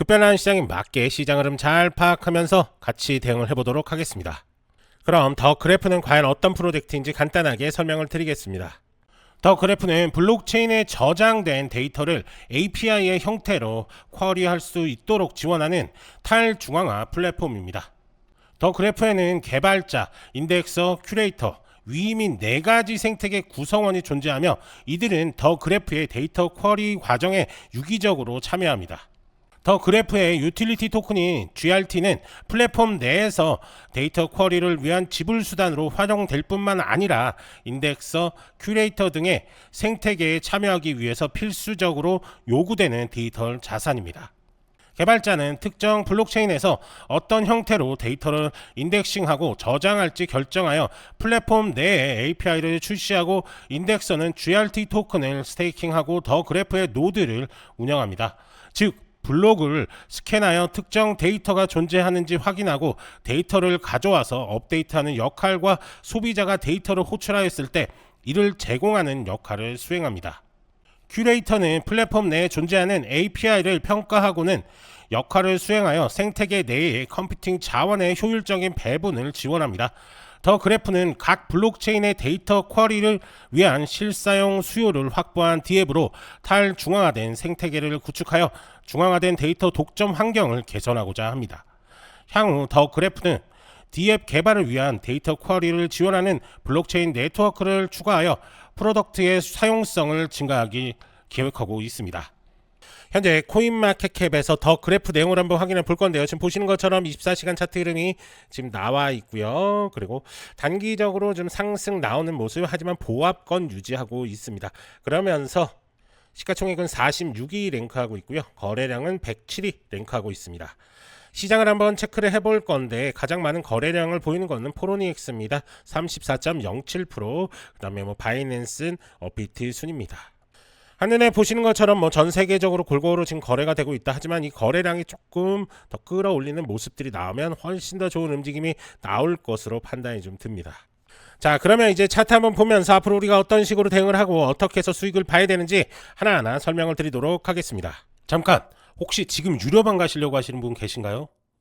급변한 시장에 맞게 시장 흐름 잘 파악하면서 같이 대응을 해보도록 하겠습니다. 그럼 더 그래프는 과연 어떤 프로젝트인지 간단하게 설명을 드리겠습니다. 더 그래프는 블록체인에 저장된 데이터를 API의 형태로 쿼리할 수 있도록 지원하는 탈중앙화 플랫폼입니다. 더 그래프에는 개발자, 인덱서, 큐레이터, 위민 네 가지 생태계 구성원이 존재하며 이들은 더 그래프의 데이터 쿼리 과정에 유기적으로 참여합니다. 더 그래프의 유틸리티 토큰인 GRT는 플랫폼 내에서 데이터 쿼리를 위한 지불 수단으로 활용될 뿐만 아니라 인덱서, 큐레이터 등의 생태계에 참여하기 위해서 필수적으로 요구되는 디지털 자산입니다. 개발자는 특정 블록체인에서 어떤 형태로 데이터를 인덱싱하고 저장할지 결정하여 플랫폼 내에 API를 출시하고 인덱서는 GRT 토큰을 스테이킹하고 더 그래프의 노드를 운영합니다. 즉 블록을 스캔하여 특정 데이터가 존재하는지 확인하고 데이터를 가져와서 업데이트하는 역할과 소비자가 데이터를 호출하였을 때 이를 제공하는 역할을 수행합니다. 큐레이터는 플랫폼 내에 존재하는 API를 평가하고는 역할을 수행하여 생태계 내의 컴퓨팅 자원의 효율적인 배분을 지원합니다. 더 그래프는 각 블록체인의 데이터 쿼리를 위한 실사용 수요를 확보한 디앱으로 탈중앙화된 생태계를 구축하여 중앙화된 데이터 독점 환경을 개선하고자 합니다. 향후 더 그래프는 디앱 개발을 위한 데이터 쿼리를 지원하는 블록체인 네트워크를 추가하여 프로덕트의 사용성을 증가하기 계획하고 있습니다. 현재 코인마켓캡에서 더 그래프 내용을 한번 확인해 볼 건데요. 지금 보시는 것처럼 24시간 차트 흐름이 지금 나와 있고요. 그리고 단기적으로 좀 상승 나오는 모습 하지만 보합권 유지하고 있습니다. 그러면서 시가총액은 46위 랭크하고 있고요. 거래량은 107위 랭크하고 있습니다. 시장을 한번 체크를 해볼 건데 가장 많은 거래량을 보이는 것은 포로니엑스입니다. 34.07%. 그 다음에 뭐 바이낸스는 어비트 순입니다. 한눈에 보시는 것처럼 뭐 전 세계적으로 골고루 지금 거래가 되고 있다 하지만 이 거래량이 조금 더 끌어올리는 모습들이 나오면 훨씬 더 좋은 움직임이 나올 것으로 판단이 좀 듭니다. 자 그러면 이제 차트 한번 보면서 앞으로 우리가 어떤 식으로 대응을 하고 어떻게 해서 수익을 봐야 되는지 하나하나 설명을 드리도록 하겠습니다. 잠깐 혹시 지금 유료방 가시려고 하시는 분 계신가요?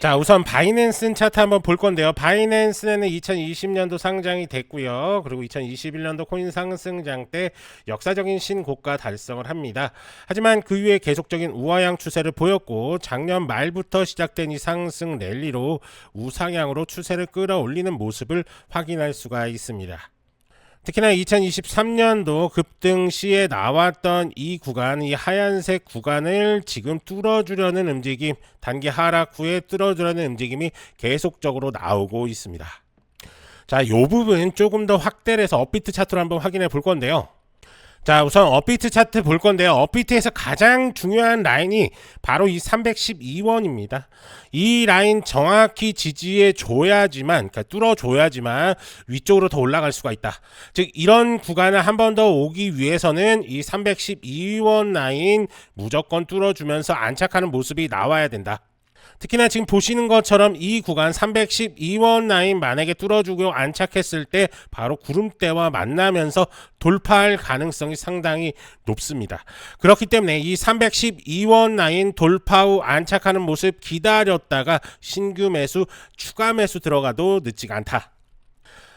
자 우선 바이낸스 차트 한번 볼 건데요. 바이낸스는 2020년도 상장이 됐고요. 그리고 2021년도 코인 상승장 때 역사적인 신고가 달성을 합니다. 하지만 그 이후에 계속적인 우하향 추세를 보였고 작년 말부터 시작된 이 상승 랠리로 우상향으로 추세를 끌어올리는 모습을 확인할 수가 있습니다. 특히나 2023년도 급등 시에 나왔던 이 구간, 이 하얀색 구간을 지금 뚫어주려는 움직임, 단기 하락 후에 뚫어주려는 움직임이 계속적으로 나오고 있습니다. 자, 이 부분 조금 더 확대를 해서 업비트 차트로 한번 확인해 볼 건데요. 자 우선 업비트 차트 볼 건데요. 업비트에서 가장 중요한 라인이 바로 이 312원입니다. 이 라인 정확히 지지해 줘야지만 그러니까 뚫어 줘야지만 위쪽으로 더 올라갈 수가 있다. 즉 이런 구간을 한 번 더 오기 위해서는 이 312원 라인 무조건 뚫어 주면서 안착하는 모습이 나와야 된다 특히나 지금 보시는 것처럼 이 구간 312원 라인 만약에 뚫어주고 안착했을 때 바로 구름대와 만나면서 돌파할 가능성이 상당히 높습니다. 그렇기 때문에 이 312원 라인 돌파 후 안착하는 모습 기다렸다가 신규 매수, 추가 매수 들어가도 늦지가 않다.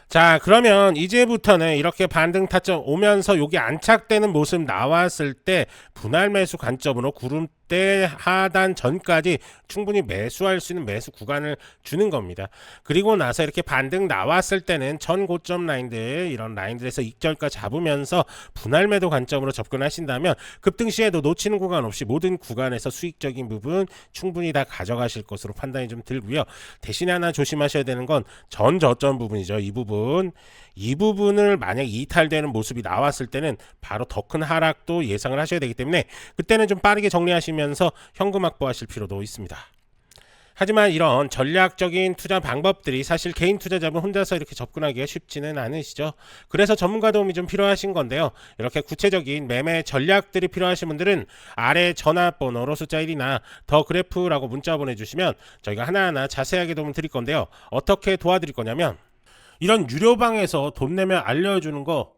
자 그러면 이제부터는 이렇게 반등 타점 오면서 여기 안착되는 모습 나왔을 때 분할 매수 관점으로 구름 대 하단 전까지 충분히 매수할 수 있는 매수 구간을 주는 겁니다. 그리고 나서 이렇게 반등 나왔을 때는 전 고점 라인들 이런 라인들에서 익절가 잡으면서 분할 매도 관점으로 접근하신다면 급등 시에도 놓치는 구간 없이 모든 구간에서 수익적인 부분 충분히 다 가져가실 것으로 판단이 좀 들고요. 대신에 하나 조심하셔야 되는 건 전 저점 부분이죠. 이 부분 이 부분을 만약 이탈되는 모습이 나왔을 때는 바로 더 큰 하락도 예상을 하셔야 되기 때문에 그때는 좀 빠르게 정리하시면 서 현금 확보하실 필요도 있습니다. 하지만 이런 전략적인 투자 방법들이 사실 개인 투자자분 혼자서 이렇게 접근하기가 쉽지는 않으시죠. 그래서 전문가 도움이 좀 필요하신 건데요. 이렇게 구체적인 매매 전략들이 필요하신 분들은 아래 전화번호로 숫자 1이나 더 그래프라고 문자 보내주시면 저희가 하나하나 자세하게 도움 드릴 건데요. 어떻게 도와드릴 거냐면 이런 유료방에서 돈 내면 알려주는 거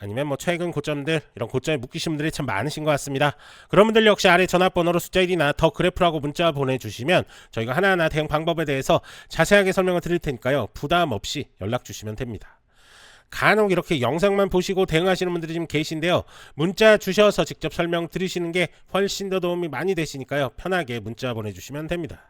아니면 뭐 최근 고점들 이런 고점에 묶이신 분들이 참 많으신 것 같습니다. 그런 분들 역시 아래 전화번호로 숫자 1이나 더 그래프라고 문자 보내주시면 저희가 하나하나 대응 방법에 대해서 자세하게 설명을 드릴 테니까요. 부담 없이 연락 주시면 됩니다. 간혹 이렇게 영상만 보시고 대응하시는 분들이 좀 계신데요. 문자 주셔서 직접 설명 들으시는 게 훨씬 더 도움이 많이 되시니까요. 편하게 문자 보내주시면 됩니다.